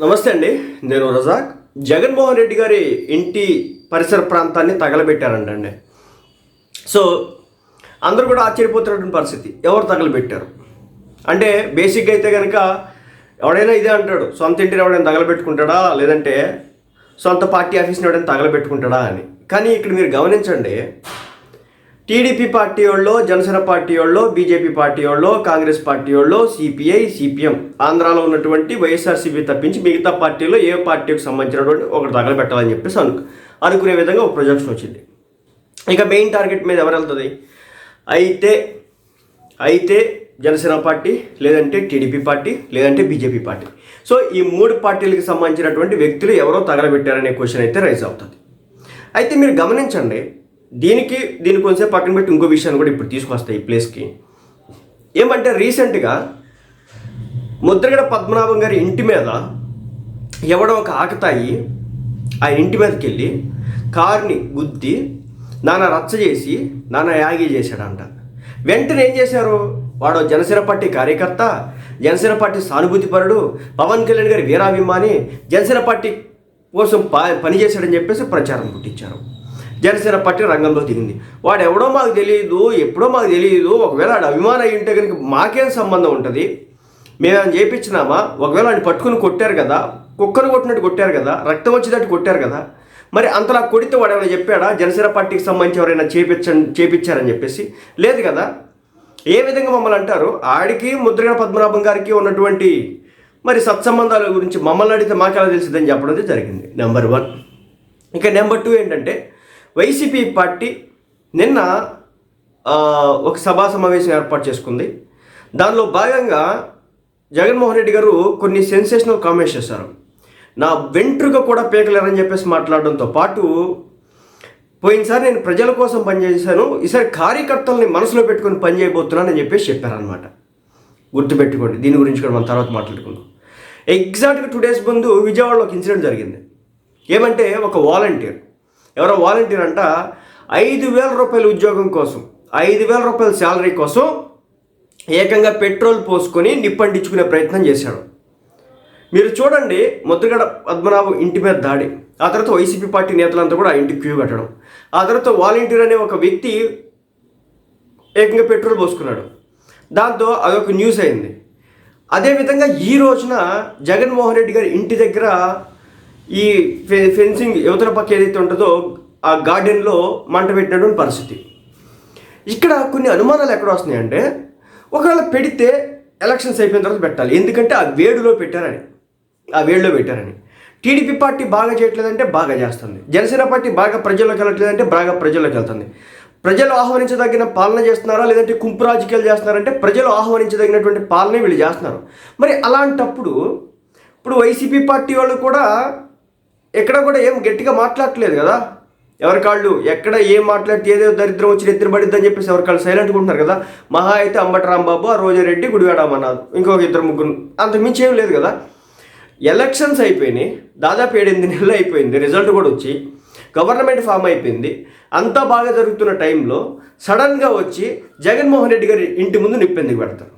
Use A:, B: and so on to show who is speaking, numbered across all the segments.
A: నమస్తే అండి. నేను రజాక్. జగన్మోహన్ రెడ్డి గారి ఇంటి పరిసర ప్రాంతాన్ని తగలబెట్టారంటండి. సో అందరూ కూడా ఆశ్చర్యపోతున్నటువంటి పరిస్థితి. ఎవరు తగలబెట్టారు? అంటే బేసిక్గా అయితే కనుక ఎవడైనా ఇదే అంటాడు. సొంత ఇంటిని ఎవడైనా తగలబెట్టుకుంటాడా? లేదంటే సొంత పార్టీ ఆఫీస్ని ఎవడైనా తగలబెట్టుకుంటాడా అని. కానీ ఇక్కడ మీరు గమనించండి టీడీపీ పార్టీ వాళ్ళు జనసేన పార్టీ వాళ్ళు బీజేపీ పార్టీ వాళ్ళు కాంగ్రెస్ పార్టీ వాళ్ళు సిపిఐ సిపిఎం ఆంధ్రాలో ఉన్నటువంటి వైఎస్ఆర్సీపీ తప్పించి మిగతా పార్టీలో ఏ పార్టీకి సంబంధించినటువంటి ఒకటి తగలబెట్టాలని చెప్పేసి అను అనుకునే విధంగా ఒక ప్రొజెక్షన్ వచ్చింది. ఇక మెయిన్ టార్గెట్ మీద ఎవరు వెళ్తుంది? అయితే అయితే జనసేన పార్టీ లేదంటే టీడీపీ పార్టీ లేదంటే బీజేపీ పార్టీ. సో ఈ మూడు పార్టీలకు సంబంధించినటువంటి వ్యక్తులు ఎవరో తగలబెట్టారనే క్వశ్చన్ అయితే రైజ్ అవుతుంది. అయితే మీరు గమనించండి దీనికి దీని కొంచెం పక్కన పెట్టి ఇంకో విషయాన్ని కూడా ఇప్పుడు తీసుకొస్తాయి ఈ ప్లేస్కి. ఏమంటే రీసెంట్గా ముద్రగడ పద్మనాభం గారి ఇంటి మీద ఎవడో ఒక ఆకతాయి ఆ ఇంటి మీదకి వెళ్ళి కార్ని గుద్ది నాన్న రచ్చ చేసి నాన్న యాగి చేశాడంట. వెంటనే ఏం చేశారు? వాడు జనసేన పార్టీ కార్యకర్త జనసేన పార్టీ సానుభూతిపరుడు పవన్ కళ్యాణ్ గారి వీరాభిమాని జనసేన పార్టీ కోసం ప పనిచేశాడని చెప్పేసి ప్రచారం పుట్టించారు. జనసేన పార్టీ రంగంలో దిగింది. వాడు ఎవడో మాకు తెలియదు ఎప్పుడో మాకు తెలియదు ఒకవేళ ఆడు అభిమానం అయి ఉంటే కనుక మాకేం సంబంధం ఉంటుంది? మేమేమైనా చేపించినామా? ఒకవేళ ఆయన పట్టుకుని కొట్టారు కదా కుక్కను కొట్టినట్టు కొట్టారు కదా రక్తం వచ్చేటట్టు కొట్టారు కదా మరి అంతలా కొడితే వాడు ఏమైనా చెప్పాడా? జనసేన పార్టీకి సంబంధించి ఎవరైనా చేపించండి చేపించారని చెప్పేసి? లేదు కదా. ఏ విధంగా మమ్మల్ని అంటారు? ఆడికి ముద్రగడ పద్మనాభం గారికి ఉన్నటువంటి మరి సత్సంబంధాల గురించి మమ్మల్ని అడిగితే మాకెలా తెలిసిందని చెప్పడం జరిగింది. నెంబర్ వన్ ఇక నెంబర్ టూ ఏంటంటే వైసీపీ పార్టీ నిన్న ఒక సభా సమావేశం ఏర్పాటు చేసుకుంది. దానిలో భాగంగా జగన్మోహన్ రెడ్డి గారు కొన్ని సెన్సేషనల్ కామెంట్స్ చేశారు. నా వెంట్రుక కూడా పీకలేరని చెప్పేసి మాట్లాడడంతో పాటు పోయినసారి నేను ప్రజల కోసం పనిచేశాను ఈసారి కార్యకర్తల్ని మనసులో పెట్టుకొని పనిచేయబోతున్నానని చెప్పేసి చెప్పారనమాట గుర్తుపెట్టుకోండి దీని గురించి కూడా మనం తర్వాత మాట్లాడుకుందాం. ఎగ్జాక్ట్గా టూ డేస్ ముందు విజయవాడలో ఒక ఇన్సిడెంట్ జరిగింది. ఏమంటే ఒక వాలంటీర్ ఎవరో వాలంటీర్ అంట ఐదు వేల రూపాయల ఉద్యోగం కోసం ఐదు వేల రూపాయల శాలరీ కోసం ఏకంగా పెట్రోల్ పోసుకొని నిప్పండించుకునే ప్రయత్నం చేశాడు. మీరు చూడండి ముద్రగడ పద్మనాభం ఇంటి మీద దాడి. ఆ తర్వాత వైసీపీ పార్టీ నేతలంతా కూడా ఆ ఇంటికి క్యూ కట్టడం. ఆ తర్వాత వాలంటీర్ అనే ఒక వ్యక్తి ఏకంగా పెట్రోల్ పోసుకున్నాడు. దాంతో అదొక న్యూస్ అయింది. అదేవిధంగా ఈ రోజున జగన్మోహన్ రెడ్డి గారి ఇంటి దగ్గర ఈ ఫె- ఫెన్సింగ్ యువతల పక్క ఏదైతే ఉంటుందో ఆ గార్డెన్లో మంట పెట్టినటువంటి పరిస్థితి. ఇక్కడ కొన్ని అనుమానాలు ఎక్కడ వస్తున్నాయంటే ఒకవేళ పెడితే ఎలక్షన్స్ అయిపోయిన తర్వాత పెట్టాలి. ఎందుకంటే ఆ వేడిలో పెట్టారని. ఆ వేడిలో పెట్టారని. టీడీపీ పార్టీ బాగా చేయట్లేదంటే బాగా చేస్తుంది. జనసేన పార్టీ బాగా ప్రజల్లోకి వెళ్ళట్లేదంటే బాగా ప్రజల్లోకి వెళ్తుంది. ప్రజలు ఆహ్వానించదగిన పాలన చేస్తున్నారా లేదంటే కుంపు రాజకీయాలు చేస్తున్నారంటే ప్రజలు ఆహ్వానించదగినటువంటి పాలనే వీళ్ళు చేస్తున్నారు. మరి అలాంటప్పుడు ఇప్పుడు వైసీపీ పార్టీ వాళ్ళు కూడా ఎక్కడ కూడా ఏం గట్టిగా మాట్లాడట్లేదు కదా. ఎవరి కాళ్ళు ఎక్కడ ఏం మాట్లాడితే ఏదో దరిద్రం వచ్చి నిద్ర పడిద్దని చెప్పేసి ఎవరి కాళ్ళు సైలెంట్గా ఉంటున్నారు కదా. మహా అయితే అంబటి రాంబాబు ఆ రోజారెడ్డి గుడివాడమన్నారు ఇంకొక ఇద్దరు ముగ్గురు. అంత మించి ఏం లేదు కదా. ఎలక్షన్స్ అయిపోయినాయి. దాదాపు ఏడెనిమిది నెలలు అయిపోయింది. రిజల్ట్ కూడా వచ్చి గవర్నమెంట్ ఫామ్ అయిపోయింది. అంతా బాగా జరుగుతున్న టైంలో సడన్గా వచ్చి జగన్మోహన్ రెడ్డి గారి ఇంటి ముందు నిప్పెందుకు పెడతారు.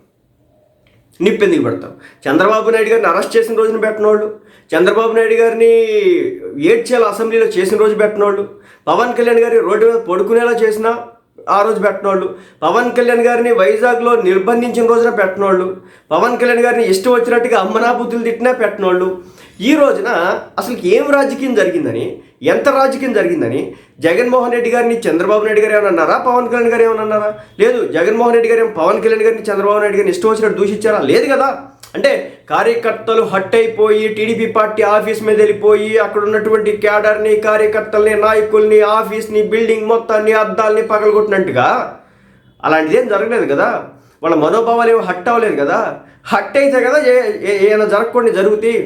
A: నిప్పెందుకు పెడతాం చంద్రబాబు నాయుడు గారిని అరెస్ట్ చేసిన రోజున పెట్టినోళ్ళు చంద్రబాబు నాయుడు గారిని ఏడ్చేల అసెంబ్లీలో చేసిన రోజు పెట్టినోళ్ళు పవన్ కళ్యాణ్ గారి రోడ్డు మీద పడుకునేలా చేసిన ఆ రోజు పెట్టినోళ్ళు పవన్ కళ్యాణ్ గారిని వైజాగ్లో నిర్బంధించిన రోజున పెట్టినోళ్ళు పవన్ కళ్యాణ్ గారిని ఇష్టం వచ్చినట్టుగా అమ్మనా బుద్ధులు తిట్టినా పెట్టినోళ్ళు ఈ రోజున అసలు ఏం రాజకీయం జరిగిందని ఎంత రాజకీయం జరిగిందని జగన్మోహన్ రెడ్డి గారిని చంద్రబాబు నాయుడు గారు ఏమన్నారా అన్నారా? పవన్ కళ్యాణ్ గారు ఏమైనా అన్నారా? లేదు జగన్మోహన్ రెడ్డి గారు ఏం పవన్ కళ్యాణ్ గారిని చంద్రబాబు నాయుడు గారిని ఇష్టం వచ్చినట్టు దూషించారా? లేదు కదా. అంటే కార్యకర్తలు హట్ అయిపోయి టీడీపీ పార్టీ ఆఫీస్ మీద వెళ్ళిపోయి అక్కడ ఉన్నటువంటి క్యాడర్ని కార్యకర్తల్ని నాయకుల్ని ఆఫీస్ని బిల్డింగ్ మొత్తాన్ని అద్దాల్ని పగలగొట్టినట్టుగా అలాంటిది ఏం జరగలేదు కదా. వాళ్ళ మనోభావాలు ఏమో హట్ అవ్వలేదు కదా. హట్ అయితే కదా ఏ- ఏ- ఏమైనా జరగకుండా జరుగుతాయి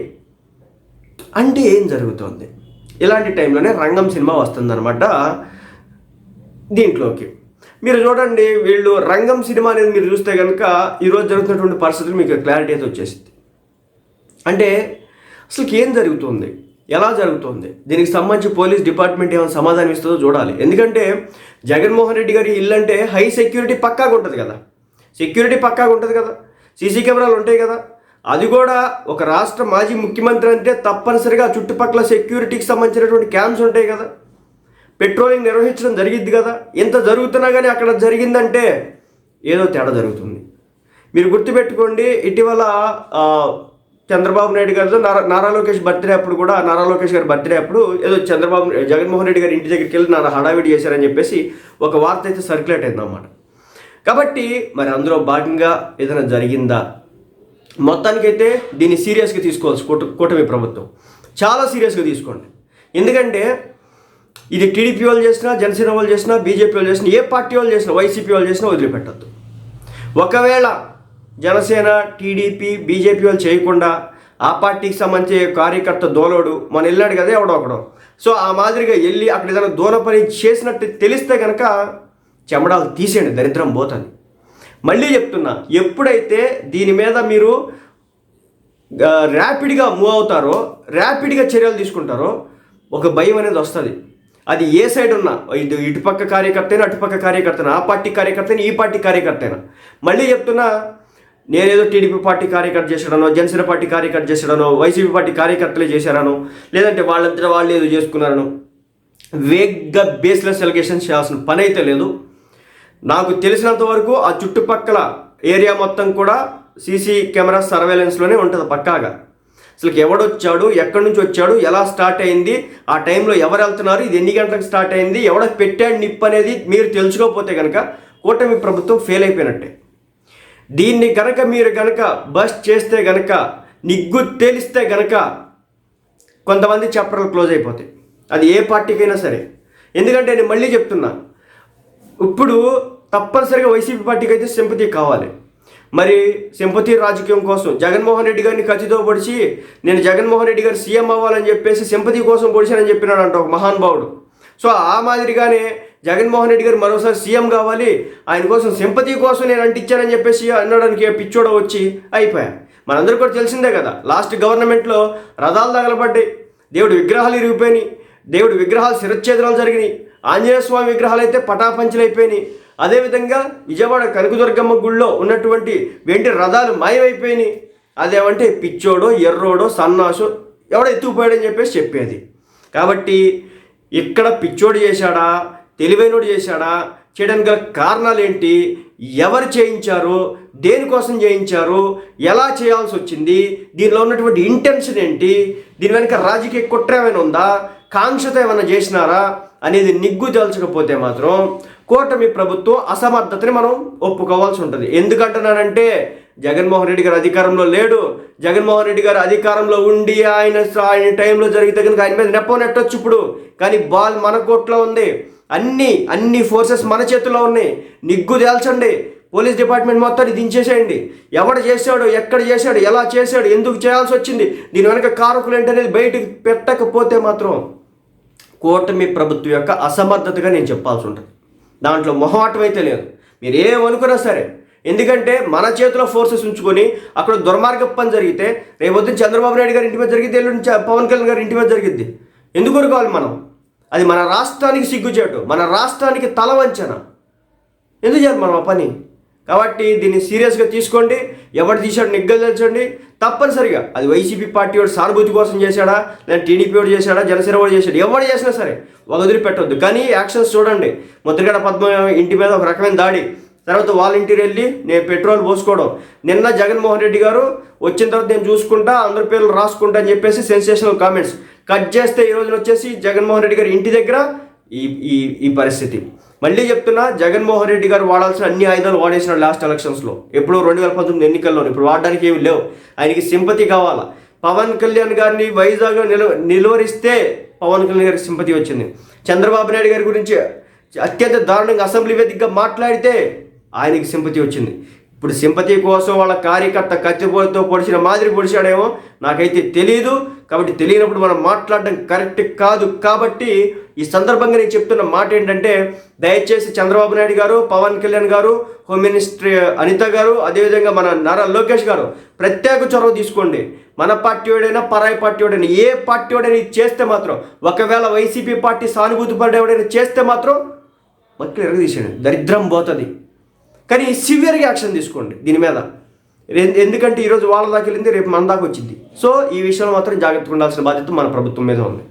A: అంటే ఏం జరుగుతోంది? ఇలాంటి టైంలోనే రంగం సినిమా వస్తుందన్నమాట దీంట్లోకి. మీరు చూడండి వీళ్ళు రంగం సినిమా అనేది మీరు చూస్తే కనుక ఈరోజు జరుగుతున్నటువంటి పరిస్థితులు మీకు క్లారిటీ అయితే వచ్చేసింది. అంటే అసలు ఏం జరుగుతుంది? ఎలా జరుగుతుంది? దీనికి సంబంధించి పోలీస్ డిపార్ట్మెంట్ ఏమైనా సమాధానం ఇస్తుందో చూడాలి. ఎందుకంటే జగన్మోహన్ రెడ్డి గారి ఇల్లు అంటే హై సెక్యూరిటీ పక్కాగా ఉంటుంది కదా. సెక్యూరిటీ పక్కాగా ఉంటుంది కదా. సీసీ కెమెరాలు ఉంటాయి కదా. అది కూడా ఒక రాష్ట్ర మాజీ ముఖ్యమంత్రి అంటే తప్పనిసరిగా చుట్టుపక్కల సెక్యూరిటీకి సంబంధించినటువంటి క్యాంప్స్ ఉంటాయి కదా. పెట్రోలింగ్ నిర్వహించడం జరిగిద్ది కదా. ఇంత జరుగుతున్నా కానీ అక్కడ జరిగిందంటే ఏదో తేడా జరుగుతుంది. మీరు గుర్తుపెట్టుకోండి ఇటీవల చంద్రబాబు నాయుడు గారితో నారా నారా లోకేష్ బర్త్డే అప్పుడు కూడా నారా లోకేష్ గారి బర్త్డే అప్పుడు ఏదో చంద్రబాబు జగన్మోహన్ రెడ్డి గారి ఇంటి దగ్గరికి వెళ్ళి నాన్న హడావిడి చేశారని చెప్పేసి ఒక వార్త అయితే సర్క్యులేట్ అయిందన్నమాట. కాబట్టి మరి అందులో భాగంగా ఏదైనా జరిగిందా? మొత్తానికైతే దీన్ని సీరియస్గా తీసుకోవాల్సి కూట కూటమి ప్రభుత్వం. చాలా సీరియస్గా తీసుకోండి. ఎందుకంటే ఇది టీడీపీ వాళ్ళు చేసినా జనసేన వాళ్ళు చేసినా బీజేపీ వాళ్ళు చేసినా ఏ పార్టీ వాళ్ళు చేసినా వైసీపీ వాళ్ళు చేసినా వదిలిపెట్టద్దు. ఒకవేళ జనసేన టీడీపీ బీజేపీ వాళ్ళు చేయకుండా ఆ పార్టీకి సంబంధించి కార్యకర్త దోలోడు మన వెళ్ళాడు కదా ఎవడో ఒకడో. సో ఆ మాదిరిగా వెళ్ళి అక్కడ ఏదైనా దూర పని చేసినట్టు తెలిస్తే కనుక చెమడాలు తీసేయండి దరిద్రం పోతుంది. మళ్ళీ చెప్తున్నా ఎప్పుడైతే దీని మీద మీరు ర్యాపిడ్గా మూవ్ అవుతారో ర్యాపిడ్గా చర్యలు తీసుకుంటారో ఒక భయం అనేది వస్తుంది. అది ఏ సైడ్ ఉన్నా ఇది ఇటుపక్క కార్యకర్త అయినా అటుపక్క కార్యకర్తనా ఆ పార్టీ కార్యకర్తని ఈ పార్టీ కార్యకర్త అయినా మళ్ళీ చెప్తున్నా నేనేదో టీడీపీ పార్టీ కార్యకర్త చేశాడనో జనసేన పార్టీ కార్యకర్త చేశాడనో వైసీపీ పార్టీ కార్యకర్తలే చేశారనో లేదంటే వాళ్ళంతా వాళ్ళు ఏదో చేసుకున్నారనో వేగ్గా బేస్లెస్ ఎలిగేషన్ చేయాల్సిన పని అయితే లేదు. నాకు తెలిసినంత వరకు ఆ చుట్టుపక్కల ఏరియా మొత్తం కూడా సీసీ కెమెరా సర్వేలెన్స్లోనే ఉంటుంది పక్కాగా. అసలు ఎవడొచ్చాడు ఎక్కడి నుంచి వచ్చాడు ఎలా స్టార్ట్ అయింది ఆ టైంలో ఎవరు వెళ్తున్నారు ఇది ఎన్ని గంటలకు స్టార్ట్ అయింది ఎవడ పెట్టాడు నిప్పు అనేది మీరు తెలుసుకోకపోతే కనుక కూటమి ప్రభుత్వం ఫెయిల్ అయిపోయినట్టే. దీన్ని గనక మీరు గనక బస్ చేస్తే గనక నిగ్గు తేలిస్తే గనక కొంతమంది చాప్టర్లు క్లోజ్ అయిపోతాయి. అది ఏ పార్టీకైనా సరే. ఎందుకంటే నేను మళ్ళీ చెప్తున్నా ఇప్పుడు తప్పనిసరిగా వైసీపీ పార్టీకి అయితే సింపతి కావాలి. మరి సింపతి రాజకీయం కోసం జగన్మోహన్ రెడ్డి గారిని కత్తితో పొడిచి నేను జగన్మోహన్ రెడ్డి గారు సీఎం అవ్వాలని చెప్పేసి సింపతి కోసం పొడిచానని చెప్పినాడు అంట ఒక మహానుభావుడు సో ఆ మాదిరిగానే జగన్మోహన్ రెడ్డి గారు మరోసారి సీఎం కావాలి ఆయన కోసం సింపతి కోసం నేను అంటించానని చెప్పేసి అన్నాడానికి పిచ్చోడ వచ్చి అయిపోయా. మనందరూ కూడా తెలిసిందే కదా లాస్ట్ గవర్నమెంట్లో రథాలు తగలబడ్డాయి. దేవుడి విగ్రహాలు ఇరిగిపోయినాయి. దేవుడి విగ్రహాలు శిరచ్ఛేదనాలు జరిగినాయి. ఆంజనేయ స్వామి విగ్రహాలు అయితే పటాపంచలైపోయినాయి. అదేవిధంగా విజయవాడ కనకదుర్గమ్మ గుళ్ళో ఉన్నటువంటి వెండి రథాలు మాయమైపోయినాయి. అదేమంటే పిచ్చోడో ఎర్రోడో సన్నాసో ఎవడో ఎత్తుకుపోయాడని చెప్పేసి చెప్పేది. కాబట్టి ఇక్కడ పిచ్చోడు చేశాడా? తెలివైనోడు చేశాడా? చేయడానికి గల కారణాలు ఏంటి ఎవరు చేయించారు? దేనికోసం చేయించారు? ఎలా చేయాల్సి వచ్చింది? దీనిలో ఉన్నటువంటి ఇంటెన్షన్ ఏంటి? దీని వెనుక రాజకీయ కుట్ర ఏమైనా ఉందా? కాంక్షతో ఏమైనా చేసినారా? అనేది నిగ్గు తేల్చకపోతే మాత్రం కూటమి ప్రభుత్వం అసమర్థతని మనం ఒప్పుకోవాల్సి ఉంటుంది. ఎందుకంటున్నానంటే జగన్మోహన్ రెడ్డి గారు అధికారంలో లేడు. జగన్మోహన్ రెడ్డి గారు అధికారంలో ఉండి ఆయన ఆయన టైంలో జరిగితే కనుక ఆయన మీద నెప్పం నెట్టొచ్చు ఇప్పుడు. కానీ బాల్ మన కోట్లో ఉంది. అన్ని అన్ని ఫోర్సెస్ మన చేతిలో ఉన్నాయి. నిగ్గు తేల్చండి. పోలీస్ డిపార్ట్మెంట్ మొత్తాన్ని దించేసేయండి. ఎవడు చేశాడు ఎక్కడ చేశాడు ఎలా చేశాడు ఎందుకు చేయాల్సి వచ్చింది దీని వెనక కారకులు ఏంటనేది బయటకు పెట్టకపోతే మాత్రం కూటమి ప్రభుత్వం యొక్క అసమర్థతగా నేను చెప్పాల్సి ఉంటుంది. దాంట్లో మొహమాటం అయితే లేదు. మీరు ఏమనుకున్నా సరే. ఎందుకంటే మన చేతిలో ఫోర్సెస్ ఉంచుకొని అక్కడ దుర్మార్గ పని జరిగితే రేపొద్దు చంద్రబాబు నాయుడు గారి ఇంటి మీద జరిగితే ఎల్లుండి పవన్ కళ్యాణ్ గారి ఇంటి మీద జరిగిద్ది. ఎందుకు ఊరుకోవాలి మనం? అది మన రాష్ట్రానికి సిగ్గుచేటు మన రాష్ట్రానికి తల వంచన. ఎందుకు చేయాలి మనం ఆ పని? కాబట్టి దీన్ని సీరియస్గా తీసుకోండి. ఎవరు తీశాడు నిగ్గదించండి తప్పనిసరిగా అది వైసీపీ పార్టీ వాడు సానుభూతి కోసం చేశాడా? లేదా టీడీపీ వాడు చేశాడా? జనసేన వాడు చేశాడు? ఎవరు చేసినా సరే వదిలి పెట్టొద్దు కానీ యాక్షన్స్ చూడండి. ముద్రగడ పద్మ ఇంటి మీద ఒక రకమైన దాడి. తర్వాత వాళ్ళ ఇంటికి వెళ్ళి నేను పెట్రోల్ పోసుకోవడం. నిన్న జగన్మోహన్ రెడ్డి గారు వచ్చిన తర్వాత నేను చూసుకుంటా అందరి పేర్లు రాసుకుంటా అని చెప్పేసి సెన్సేషనల్ కామెంట్స్. కట్ చేస్తే ఈ రోజున వచ్చేసి జగన్మోహన్ రెడ్డి గారి ఇంటి దగ్గర ఈ ఈ ఈ పరిస్థితి. మళ్ళీ చెప్తున్నా జగన్మోహన్ రెడ్డి గారు వాడాల్సిన అన్ని ఆయుధాలు వాడేసిన లాస్ట్ ఎలక్షన్స్లో ఎప్పుడో రెండు వేల పంతొమ్మిది ఎన్నికల్లో ఇప్పుడు వాడడానికి ఏమి లేవు. ఆయనకి సింపతి కావాలా? పవన్ కళ్యాణ్ గారిని వైజాగ్లో నిల నిలువరిస్తే పవన్ కళ్యాణ్ గారికి సింపతి వచ్చింది. చంద్రబాబు నాయుడు గారి గురించి అత్యంత దారుణంగా అసెంబ్లీ వేదికగా మాట్లాడితే ఆయనకి సింపతి వచ్చింది. ఇప్పుడు సింపతి కోసం వాళ్ళ కార్యకర్త కత్తిపోతో పొడిచిన మాదిరి పొడిచాడేమో నాకైతే తెలియదు కాబట్టి తెలియనప్పుడు మనం మాట్లాడడం కరెక్ట్ కాదు. కాబట్టి ఈ సందర్భంగా నేను చెప్తున్న మాట ఏంటంటే దయచేసి చంద్రబాబు నాయుడు గారు పవన్ కళ్యాణ్ గారు హోమ్ మినిస్టర్ అనిత గారు అదేవిధంగా మన నారా లోకేష్ గారు ప్రత్యేక చొరవ తీసుకోండి. మన పార్టీ వాడైనా పరాయి పార్టీ వాడైనా ఏ పార్టీ వాడైనా చేస్తే మాత్రం ఒకవేళ వైసీపీ పార్టీ సానుభూతి పడేవాడైనా చేస్తే మాత్రం మక్కలు ఎరగదీసేయండి. దరిద్రం పోతుంది. కానీ సివియర్గా యాక్షన్ తీసుకోండి దీని మీద. ఎందుకంటే ఈరోజు వాళ్ళ దాకా వెళ్ళింది రేపు మన దాకా వచ్చింది. సో ఈ విషయంలో మాత్రం జాగ్రత్తగా ఉండాల్సిన బాధ్యత మన ప్రభుత్వం మీద ఉంది.